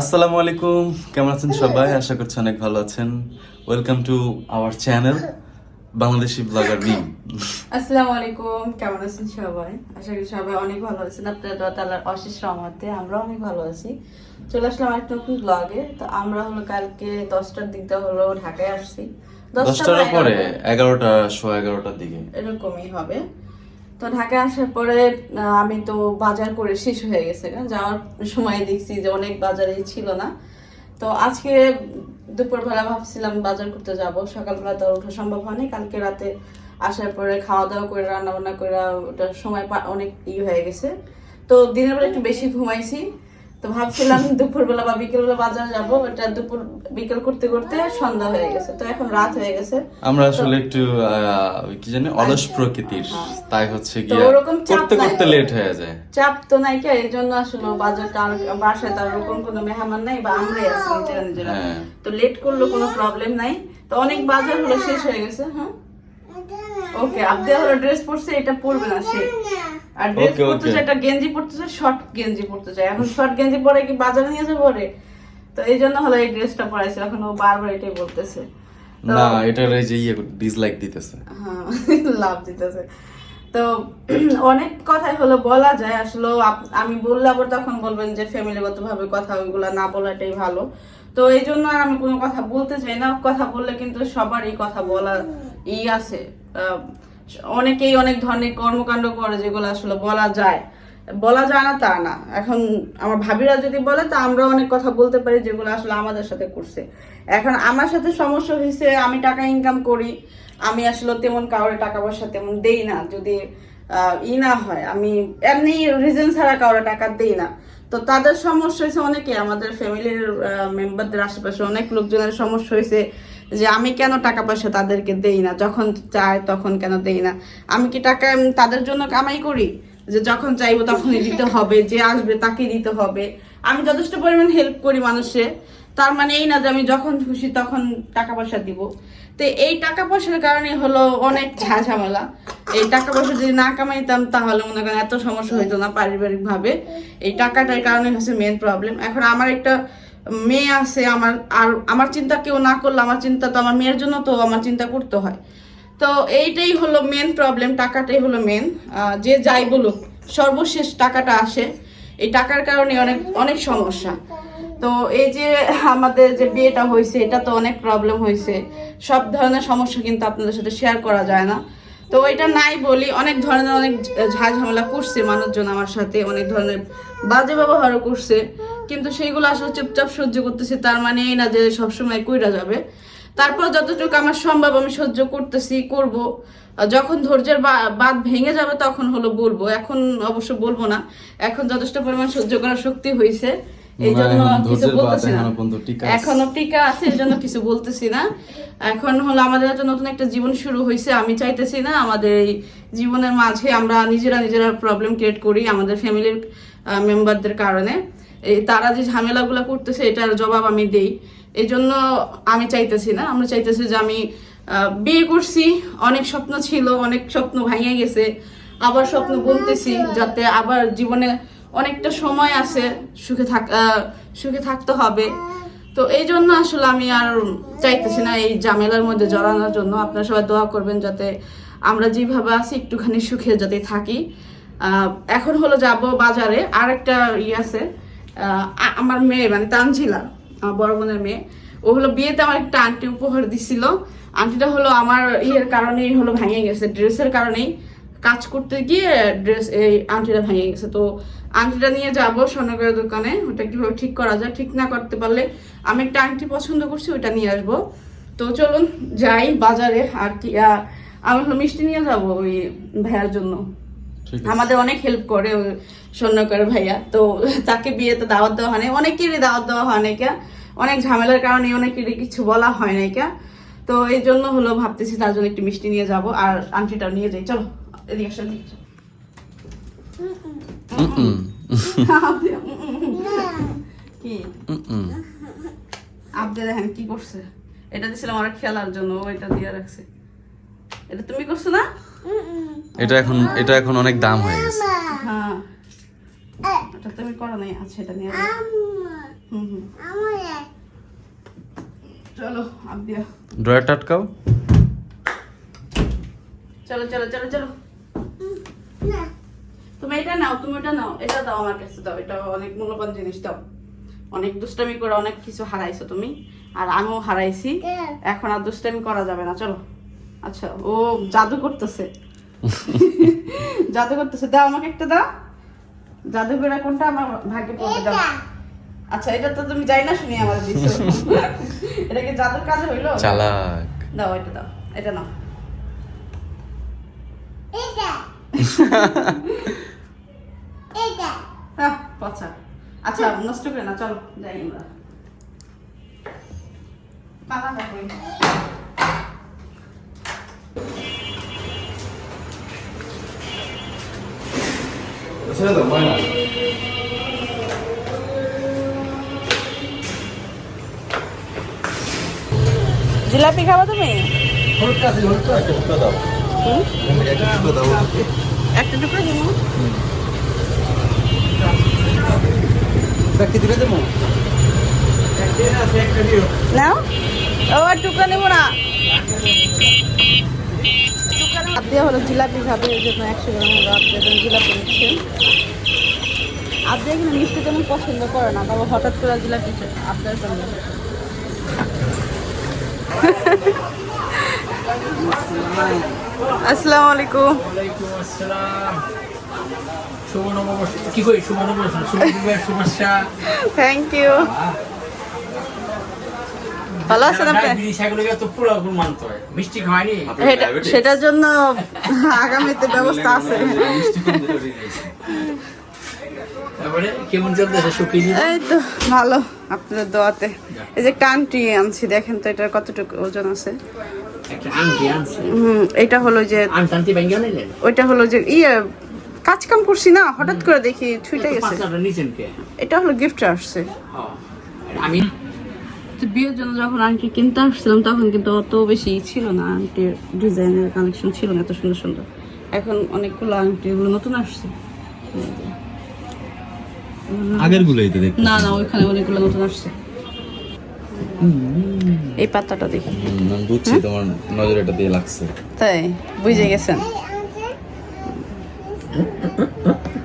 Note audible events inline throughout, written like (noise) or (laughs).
আসসালামু আলাইকুম। কেমন আছেন সবাই? আশা করছি অনেক ভালো আছেন। Welcome to our channel Bangladeshi blogger Mim আসসালামু আলাইকুম। কেমন আছেন সবাই? আশা করি সবাই অনেক ভালো আছেন। আপনাদের দোয়া তাআলার অশেষ রহমতে আমরা অনেক ভালো আছি। চলে আসলাম একটা নতুন ব্লগে তো আমরা হলো কালকে দশটার দিকটা হলো ঢাকায় আসছি। দশটা দশটার পরে এগারোটা, সোয়া এগারোটার দিকে। এরকমই হবে। তো ঢাকা আসার পরে আমি তো বাজার করে শেষ হয়ে গেছে। যাওয়ার সময় দেখছি যে অনেক বাজারে ছিল না। তো আজকে দুপুরবেলা ভাবছিলাম বাজার করতে যাব। সকালবেলা তো ওঠা সম্ভব হয়নি। কালকে রাতে আসার পরে খাওয়া দাওয়া করে রান্না বান্না করে, ওটা সময় অনেক ই হয়ে গেছে। তো দিনের বেলা একটু বেশি ঘুমাইছি। তো ভাবছিলাম দুপুরবেলা বা বিকেলবেলা বাজার যাব ওটা দুপুর বিকেল করতে করতে সন্ধ্যা হয়ে গেছে। তো এখন রাত হয়ে গেছে। আমরা আসলে একটু কি জানি অলস প্রকৃতির। তাই হচ্ছে হ্যাঁ। গিয়া করতে করতে লেট হয়ে যায়। চাপ তো নাই কে এই জন্য আসলে বাজারটা আর বাসায় তার ওরকম কোনো মেহমান নাই বা আমরাই আছি নিজেরা নিজেরা। হ্যাঁ। তো লেট করলে কোনো প্রবলেম নাই। তো অনেক বাজার হলো শেষ হয়ে গেছে হ্যাঁ। ওকে আপনি হলো ড্রেস পরছে এটা পরবে না সে। আর ড্রেস পরতে চাই একটা গেঞ্জি পরতে চাই শর্ট গেঞ্জি পরতে চাই। এখন শর্ট গেঞ্জি পরে কি বাজারে নিয়ে যাব রে? তো এই জন্য হলো এই ড্রেসটা পরাইছে এখন ও বারবার এটাই বলতেছে। না এটার এই যে ইয়ে ডিসলাইক দিতেছে। হ্যাঁ, (laughs) লাভ দিতেছে। তো (clears throat) অনেক কথাই হলো বলা যায় আসলে আমি বললে আবার তখন বলবেন যে ফ্যামিলিগত ভাবে কথা ওইগুলা না বলাটাই ভালো। তো এই জন্য আর আমি কোনো কথা বলতে চাই না কথা বললে কিন্তু সবারই কথা বলা ই আছে। অনেকেই অনেক ধরনের কর্মকাণ্ড করে যেগুলো আসলে বলা যায়। বলা যায় না তা না। এখন আমার ভাবিরা যদি বলে, তা আমরা অনেক কথা বলতে পারি যেগুলো আসলে আমাদের সাথে করছে। এখন আমার সাথে সমস্যা হয়েছে, আমি টাকা ইনকাম করি, আমি আসলে তেমন কাউরে টাকা পয়সা তেমন দেই না। যদি ই না হয়, আমি এমনি রিজন ছাড়া কাউরে টাকা দেই না। তো তাদের সমস্যা হয়েছে অনেকে আমাদের ফ্যামিলির মেম্বারদের আশেপাশে অনেক লোকজনের সমস্যা হয়েছে। যে আমি কেন টাকা পয়সা তাদেরকে দেই না? যখন চাই তখন কেন দেই না? আমি কি টাকা তাদের জন্য কামাই করি? যে যখন চাইব তখনই দিতে হবে, যে আসবে তাকে দিতে হবে। আমি যথেষ্ট পরিমাণ হেল্প করি মানুষে তার মানে এই না যে আমি যখন খুশি তখন টাকা পয়সা দিব। তো এই টাকা পয়সার কারণে হলো অনেক ঝাঝামেলা। এই টাকা পয়সা যদি না কামাইতাম তাহলে মনে করেন এত সমস্যা হইতো না পারিবারিকভাবে। এই টাকাটার কারণে হচ্ছে মেন প্রবলেম এখন আমার একটা মেয়ে আছে, আমার আর আমার চিন্তা কেউ না করলে আমার চিন্তা তো আমার মেয়ের জন্য তো আমার চিন্তা করতে হয়। তো এইটাই হলো মেন প্রবলেম টাকাটাই হলো মেন যে যাই বলুক, সর্বশেষ টাকাটা আসে। এই টাকার কারণে অনেক অনেক সমস্যা। তো এই যে আমাদের যে বিয়েটা হয়েছে, এটা তো অনেক প্রবলেম হয়েছে। সব ধরনের সমস্যা কিন্তু আপনাদের সাথে শেয়ার করা যায় না। তো এটা নাই বলি, অনেক ধরনের অনেক ঝাঁ ঝামেলা করছে মানুষজন আমার সাথে, অনেক ধরনের বাজে ব্যবহারও করছে। কিন্তু সেইগুলো আসলে চুপচাপ সহ্য করতেছি তার মানে এই না যে সবসময় কইরা যাবে। তারপর যতটুকু আমার সম্ভব আমি সহ্য করতেছি করব। যখন ধৈর্যের বা- বাঁধ ভেঙে যাবে তখন হলো বলব। এখন অবশ্য বলব না এখন যথেষ্ট পরিমাণ সহ্য করার শক্তি হয়েছে এই জন্য কিছু বলতেছি না। এখনও টিকা আছে। এই জন্য কিছু বলতেছি না। এখন হলো আমাদের একটা নতুন একটা জীবন শুরু হয়েছে আমি চাইতেছি না আমাদের এই জীবনের মাঝে আমরা নিজেরা নিজেরা প্রবলেম ক্রিয়েট করি আমাদের ফ্যামিলির মেম্বারদের কারণে। তারা যে ঝামেলাগুলো করতেছে, এটার জবাব আমি দেই। এই জন্য আমি চাইতেছি না। আমরা চাইতেছি যে আমি বিয়ে করছি, অনেক স্বপ্ন ছিল, অনেক স্বপ্ন ভাঙে গেছে। আবার স্বপ্ন বলতেছি যাতে আবার জীবনে অনেকটা সময় আছে, সুখে থাক সুখে থাকতে হবে। তো এই জন্য আসলে আমি আর চাইতেছি না এই ঝামেলার মধ্যে জড়ানোর জন্য। আপনারা সবাই দোয়া করবেন যাতে আমরা যেভাবে আছি, একটুখানি সুখে যাতে থাকি। এখন হলো যাব বাজারে। আর একটা ইয়ে আছে আমার মেয়ে মানে তানজিলা আমার বড় বোনের মেয়ে ও হলো বিয়েতে আমার একটা আন্টি উপহার দিছিল। আন্টিটা হলো আমার ইয়ের কারণেই হলো ভেঙে গেছে ড্রেসের কারণেই। কাজ করতে গিয়ে ড্রেস এই আংটিটা ভেঙে গেছে। তো আংটিটা নিয়ে যাব স্বর্ণকারের দোকানে ওটা কীভাবে ঠিক করা যায় ঠিক না করতে পারলে আমি একটা আংটি পছন্দ করছি ওটা নিয়ে আসব। তো চলুন যাই বাজারে আর কি আমি হলো মিষ্টি নিয়ে যাব ওই ভাইয়ার জন্য। আমাদের অনেক হেল্প করে স্বর্ণকার ভাইয়া। তো তাকে বিয়েতে দাওয়াত দেওয়া হয় না অনেকেরই দাওয়াত দেওয়া হয় নাকি অনেক ঝামেলার কারণে অনেকেরই কিছু বলা হয় নাকি তো এই জন্য হলো ভাবতেছি তার জন্য একটু মিষ্টি নিয়ে যাব। আর আংটিটাও নিয়ে যাই। চলো এদিকে আসো, এদিকে আসো। কি? আপনি দেখেন কি করছে? এটা দিছিলাম আমার খেলার জন্য ও এটা দিয়ে রাখছে। এটা তুমি করছ না? এটা এখন এটা এখন অনেক দাম হয়ে গেছে। হ্যাঁ। এটা তুমি করো নাই আচ্ছা এটা নিয়ে হুম হুম। চলো আব্বিয়া। ড্রয়ার টাটকাও? চলো চলো চলো চলো। তুমি এটা নাও তুমি এটা নাও। এটা দাও আমার কাছে দাও। এটা অনেক মূল্যবান জিনিস দাও। অনেক দুষ্টামি করে অনেক কিছু হারাইছো তুমি আর আমিও হারাইছি। এখন আর দুষ্টামি করা যাবে না চলো। আচ্ছা ও জাদু করতেছে। (laughs) জাদু করতেছে। দাও আমাকে একটা দাও। জাদু কোনটা আমার ভাগ্যে পড়বে দাও আচ্ছা এটা তো তুমি যাই না শুনি আমার দিছো (laughs) এটা কি জাদুর কাজ হইল? চালাক। দাও এটা দাও এটা নাও। (laughs) আহ, পচা। আচ্ছা নষ্ট করে না চলো যাই আমরা। পালা দেখো ছেড়ে দাও ময়না জিলাপি খাবা তুমি? দাও। হুম? একটা টুকরো দাও একটা টুকরো দেবো। বাকি দিলে দেবো? নাও। ও আর টুকরা নেব না। আদিয়া হলো জিলাপি খাবে এই জন্য একশো গ্রাম হলো আদিয়া জন্য জিলাপি নিচ্ছে আদিয়া কিন্তু মিষ্টি তেমন পছন্দ করে না তবে হঠাৎ করে জিলাপি আপনার জন্য। (laughs) আসসালামু আলাইকুম। ওয়ালাইকুম আসসালাম। শুভ নববর্ষ কি কই? শুভ নববর্ষ শুভ শুভেচ্ছা থ্যাংক ইউ ভালো আছেন আপনি? তো পুরো গুণ মানতে মিষ্টি খাওয়ায়নি? এটা- সেটার জন্য আগামীতে ব্যবস্থা আছে? এই তো ভালো আপনাদের দোয়াতে। এই যে কানটি আনছি দেখেন তো এটার কতটুকু ওজন আছে। হুম এটা হলো যে ওইটা হলো যে ইয়ে কাজ কাম করছি না হঠাৎ করে দেখি ছুটে গেছে এটা হলো গিফট আসছে। আমি তো বিয়ের জন্য যখন আংটি কিনতে আসছিলাম তখন কিন্তু অত বেশি ছিল না। আংটির ডিজাইনের কালেকশন ছিল না এত সুন্দর সুন্দর। এখন অনেকগুলো আংটি এগুলো নতুন আসছে। আগের গুলোই তো দেখ না না ওইখানে অনেকগুলো নতুন আসছে। এই পাতাটা দেখি। বুঝছি তোমার নজর এটা দিয়ে লাগছে। তাই বুঝে গেছেন।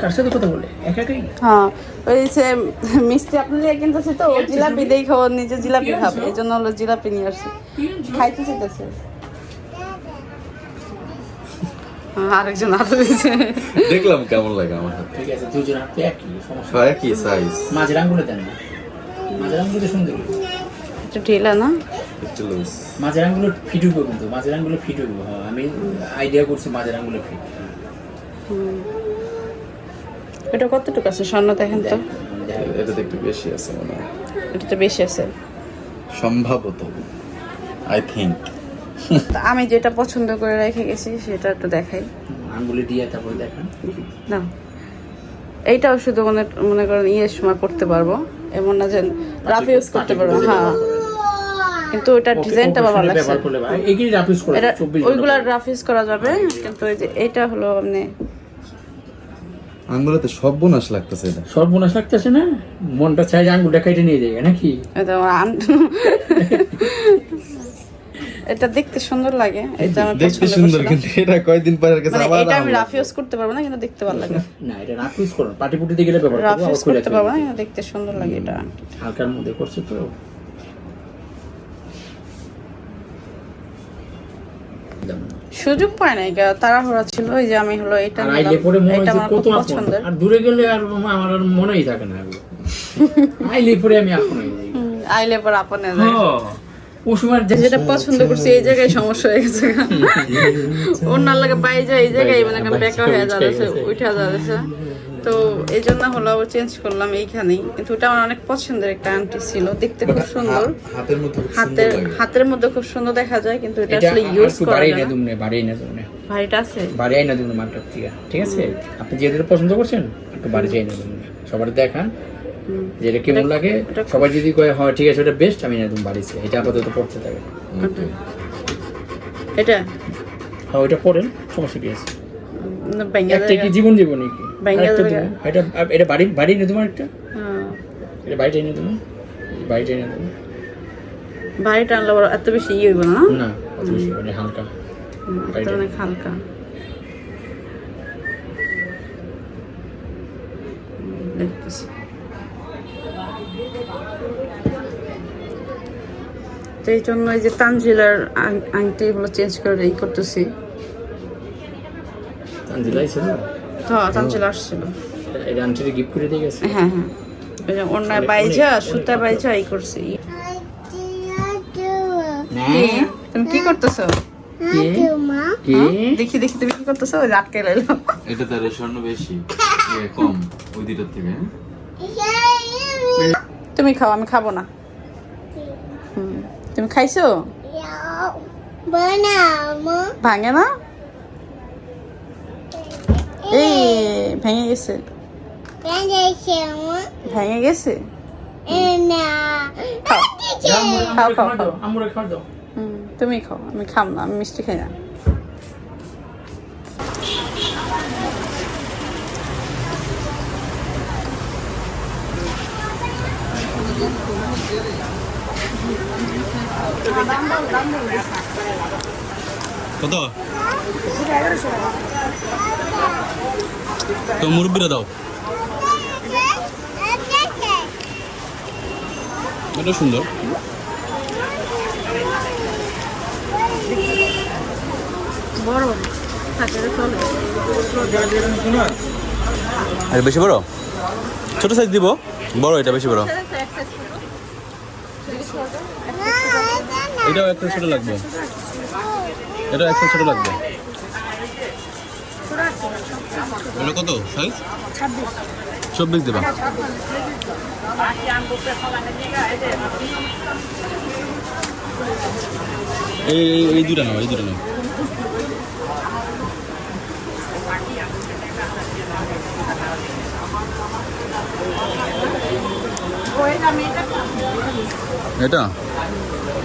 কার সাথে কথা বলে? একা একাই? হ্যাঁ ওই যে মিষ্টি আপনি কিনতেছে তো ও জিলাপি নিজে খাবে এই জন্য হলো জিলাপি নিয়ে আসছে। খাইতে চাইতেছে। হ্যাঁ, আরেকজন দিয়েছে। দেখলাম কেমন লাগে আমার হাতে। ঠিক আছে দুজন হাতে একই সমস্যা হয় সাইজ মাঝের আঙ্গুলে দেন না। মাঝের আঙ্গুলে সুন্দর একটু ঢিলা না? একটু লুজ মাঝের আঙ্গুলো ফিট হইব কিন্তু মাঝের আঙ্গুলো ফিট হইব। হ্যাঁ আমি আইডিয়া করছি মাঝের আঙ্গুলো ফিট। এটা কতটুকু আছে? স্বর্ণ দেখেন তো। এটাতে একটু বেশি আছে মনে হয়। এটা তো বেশি আছে। সম্ভবত আই থিঙ্ক আমি যেটা পছন্দ করে রেখে গেছি সেটা একটু দেখাই। আঙ্গুলে দিয়ে তারপরে দেখান। না। এইটাও শুধু মনে মনে করেন ইয়ের সময় করতে পারব। এমন না যে রাফ ইউজ করতে পারব। হ্যাঁ। কিন্তু ওটা ডিজাইনটা ভালো লাগছে। ব্যবহার এগুলি এটা চব্বিশ ওইগুলা রাফ ইউজ করা যাবে কিন্তু ওই যে এটা হলো মানে আঙ্গুলেতে সব বোনাস লাগতেছে এটা। সর্বনাশ লাগতেছে না? মনটা চাই যে আঙ্গুলটা কেটে নিয়ে যায় নাকি? এটা দেখতে সুন্দর লাগে এটা আমার দেখতে সুন্দর কিন্তু এটা কয়দিন পরে কাছে মানে আবার এটা আমি রাফ ইউজ করতে পারব না কিন্তু দেখতে ভালো লাগে। না এটা রাফিস করুন পাটি পুটিতে গেলে ব্যবহার রাফ ইউজ করতে পারব না দেখতে সুন্দর লাগে এটা। হালকার মধ্যে করছে তো। সুযোগ পায় নাই তাড়াহুড়া ছিল ওই যে আমি হলো এটা আইলে পরে মনে হয় কত পছন্দের। আর দূরে গেলে আর আমার আর মনেই থাকে না (laughs) আইলে পরে আমি আপন হয়ে হুম, আইলে পর আপনে যায় হ্যাঁ, ও সময় যে যেটা পছন্দ করছি এই জায়গায় সমস্যা হয়ে গেছে। (laughs) অন্য লাগে পাই যায় এই জায়গায় মানে বেকার বেকা হয়ে যাচ্ছে উঠে যাচ্ছে। তো এই জন্য হলো আবার চেঞ্জ করলাম এইখানেই। কিন্তু ওটা আমার অনেক পছন্দের একটা আংটি ছিল। দেখতে খুব সুন্দর। হাতের হাতের মধ্যে খুব সুন্দর দেখা যায় কিন্তু এটা আসলে ইউজ করা না। তুমি বাড়াই না তুমি ভাইটা আছে? বাড়ি আইনা দেবেন মার্কেট থেকে ঠিক আছে? আপনি যেটা পছন্দ করছেন একটু বাড়ি যাই না দেবেন সবার দেখান। যেটা কেমন লাগে। সবাই যদি কয় হয় ঠিক আছে ওটা বেস্ট আমি না তুমি বাড়িতে এটা আপাতত পড়তে থাকে। এটা? হ্যাঁ ওইটা পড়েন সমস্যা কি আছে? একটা কি জীবন জীবন কি? এটা এটা বাড়ি বাড়ি না তোমার একটা হ্যাঁ। এটা বাড়িটা এনে এনে এত বেশি ইয়ে হইব না? না অত বেশি মানে হালকা। এটা অনেক হালকা। দেখতেছি। তো এই জন্য এই যে তানজিলার আংটি এগুলো চেঞ্জ করে এই করতেছি। দিলাই ছিল হ্যাঁ তানজিলা আসছিল। এটা আন্টির গিফট করে দিয়ে গেছে? হ্যাঁ হ্যাঁ। ওই যে অন্যায় বাইজা সুতা বাইজা এই করছি। কি? তুমি কি করতেছো? কে? কে? দেখি দেখি তুমি কি করতেছো? ওই আটকে লাইলো এটা তার স্বর্ণ বেশি। কম ওই দুটার থেকে হ্যাঁ? তুমি খাও আমি খাব না। হুম, তুমি খাইছো? ভাঙে না? এই ভেঙে গেছে ভেঙে গেছে খাও খাও, খাও, খাও। আমুরে খাওয়া দাও হুম, তুমি খাও আমি খাম না আমি মিষ্টি খাই না কত? তো মুরব্বিরা দাও। এটা সুন্দর। আর বেশি বড়? ছোট সাইজ দিব। বড়, এটা বেশি বড়। এটাও একটা ছোট লাগবে। এটাও একটা ছোট লাগবে। এটা কত সাইজ চব্বিশ দেবা। এই এই- এই দুটা নাও এই দুটা নাও। এটা?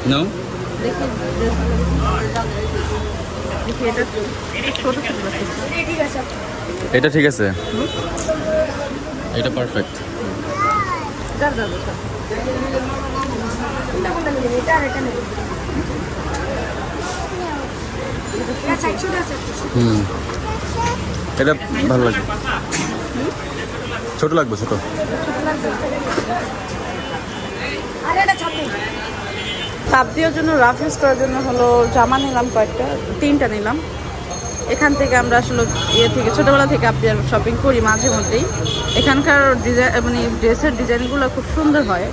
নাও। দেখি এটা। এটা ঠিক আছে। এটা পারফেক্ট। হুম। এটা ভালো লাগবে। ছোট লাগবে ছোট। তাপ দেওয়ার জন্য রাফ ইউজ করার জন্য হলো জামা নিলাম কয়েকটা, তিনটা নিলাম। এখান থেকে আমরা আসলে ইয়ে থেকে, ছোটোবেলা থেকে আপনি শপিং করি মাঝে মধ্যেই। এখানকার ডিজাইন মানে ড্রেসের ডিজাইনগুলো খুব সুন্দর হয়,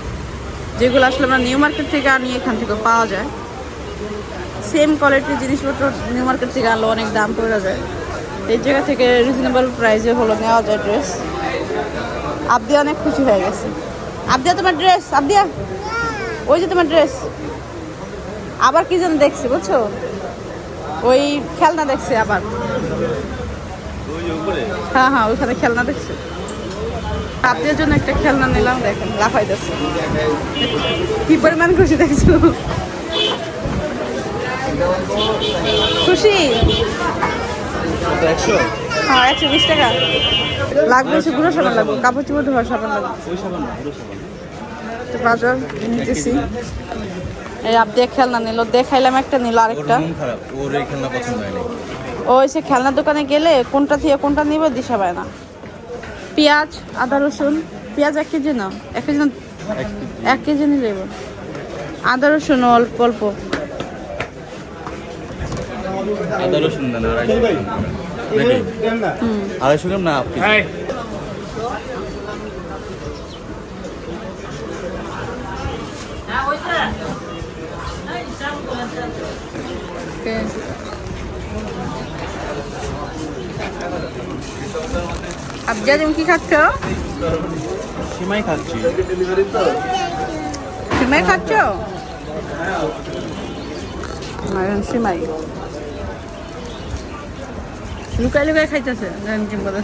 যেগুলো আসলে আমরা নিউ মার্কেট থেকে আনি, এখান থেকে পাওয়া যায়। সেম কোয়ালিটির জিনিসপত্র নিউ মার্কেট থেকে আনলে অনেক দাম পড়ে যায়। এই জায়গা থেকে রিজনেবল প্রাইসে হলো নেওয়া যায় ড্রেস আবদিয়া অনেক খুশি হয়ে গেছে। আবদিয়া, তোমার ড্রেস আবদিয়া? ওই যে তোমার ড্রেস আবার কি যেন দেখছি বুঝছ? ওই খেলনা দেখছে আবার। হ্যাঁ হ্যাঁ ওইখানে খেলনা দেখছে। আপনার জন্য একটা খেলনা নিলাম দেখেন লাফাই যাচ্ছে কি পরিমাণ খুশি দেখছ? খুশি? একশো হ্যাঁ একশো বিশ টাকা। লাগবে সে গুঁড়ো সাবান লাগবে কাপড় চোপড় ধোয়ার সাবান লাগবে। বাজার নিতেছি। এই আপ দিয়ে খেলনা নিল দেখাইলাম একটা নিল আরেকটা। খারাপ ওর এই খেলনা পছন্দ হয়নি। ও এসে খেলনার দোকানে গেলে কোনটা থেকে কোনটা নিবে দিশা পায় না। পেঁয়াজ আদা রসুন পেঁয়াজ এক কেজি না এক কেজি না এক কেজি। নিলে। আদা রসুন অল্প অল্প। আদা রসুন আড়াইশো গ্রাম না হাই আবজা তুমি কি খাচ্ছ? সীমাই খাচ্ছি। সিমাই খাচ্ছ? সিমাই। লুকাই লুকাই খাইতেছে রঞ্জিম বলে।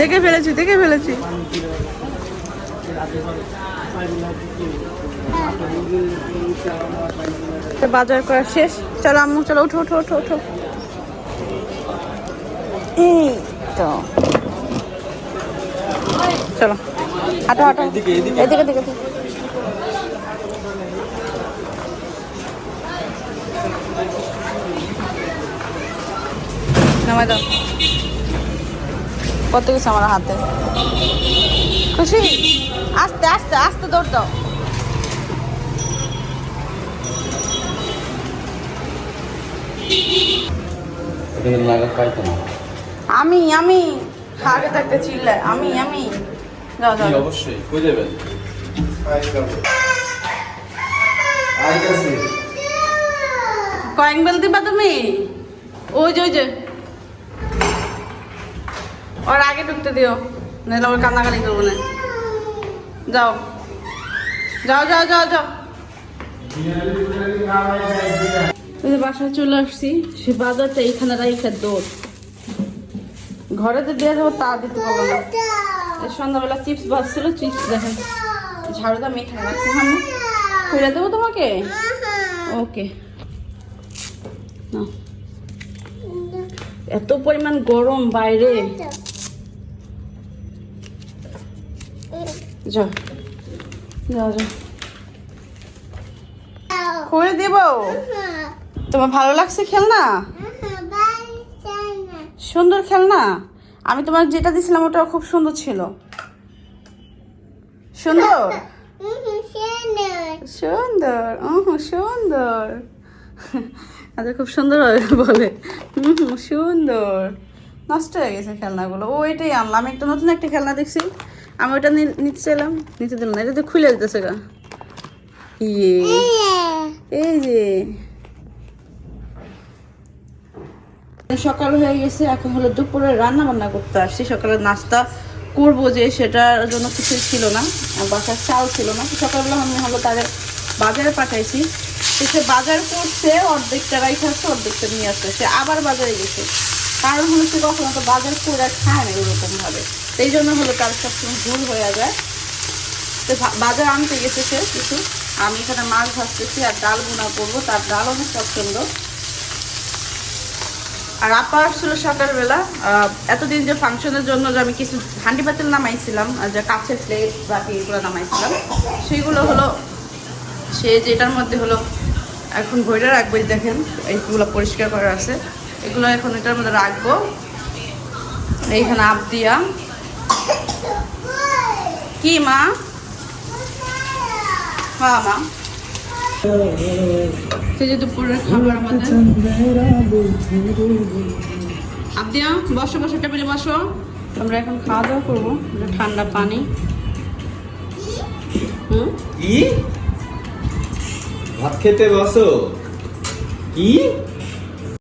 দেখে ফেলেছি দেখে ফেলেছি। বাজার করা শেষ। চলো আম্মু চলো উঠো উঠো উঠো উঠো এই তো। চলো। হাঁটো হাঁটো। এদিকে, এদিকে। এদিকে এদিকে এদিকে। নামাই দাও। কত কিছু আমার হাতে। খুশি? আস্তে আস্তে আস্তে দৌড় দাও। আমি আমি। আগে থাকতে চিল্লায়। আমি আমি। যাও যাও অবশ্যই কই যাবেন কয়েক বেল দিবা তুমি? ওই যে ওই যে। ওর আগে ঢুকতে দিও নাহলে ওর কান্নাকানি করব না। যাও। যাও যাও যাও যাও। ওই বাসায় চলে আসছি, সে বাজারটা এইখানে রাইখে দৌড় ঘরে যে দিয়ে যাব তা দিতে পারব না। সন্ধ্যাবেলা চিপস ভাজছিল চিপস দেখেন। ঝাড়ুদা আমি এখানে রাখছি সামনে খুলে দেবো তোমাকে? ওকে। নাও। এত পরিমাণ গরম বাইরে। যা। যা যাও খুলে দেব? তোমার ভালো লাগছে খেলনা? সুন্দর খেলনা? আমি তোমার যেটা দিছিলাম ওটা খুব সুন্দর ছিল। সুন্দর? সুন্দর, উহু, সুন্দর। আচ্ছা খুব সুন্দর বলে। হুম সুন্দর। নষ্ট হয়ে গেছে খেলনাগুলো। ও, এটাই আনলাম। আমি একটা নতুন একটা খেলনা দেখছি। আমি ওটা নিতে চাইলাম নিতে দিলাম না, এটা তো খুলে দিতেছে গা। ইয়ে। এই যে। সকাল হয়ে গেছে, এখন হলো দুপুরে রান্না বান্না করতে আসছি। সকালে নাস্তা করব যে, সেটার জন্য কিছু ছিল না বাসার চাল ছিল না। সকালবেলা আমি হলো তাদের বাজারে পাঠাইছি। তো সে বাজার করছে, অর্ধেকটা রাইখে আসছে অর্ধেকটা নিয়ে আসছে। সে আবার বাজারে গেছে। কারণ হলো সে কখনো তো বাজার করে খায় না এরকম ভাবে এই জন্য হলো তার সবসময় ভুল হয়ে যায়। তো বাজার আনতে গেছে সে কিছু। আমি এখানে মাছ ভাজতেছি আর ডাল বোনা করব। তার ডাল অনেক পছন্দ। আর আপা আসছিল সকালবেলা এতদিন যে ফাংশনের জন্য যে আমি কিছু হান্ডি পাতিল নামাইছিলাম যে কাছের প্লেট বাকি এগুলো নামাইছিলাম, সেইগুলো হলো সে যেটার মধ্যে হলো এখন ভইটা রাখব দেখেন, এইগুলো পরিষ্কার করা আছে। এগুলো এখন এটার মধ্যে রাখব। এইখানে আপ দিয়া। কি মা? হ্যাঁ মা। সে যে দুপুরের খাবার আমাদের। বসো আমরা এখন খাওয়া দাওয়া করব ঠান্ডা পানি। হুম? ভাত খেতে বসো। কি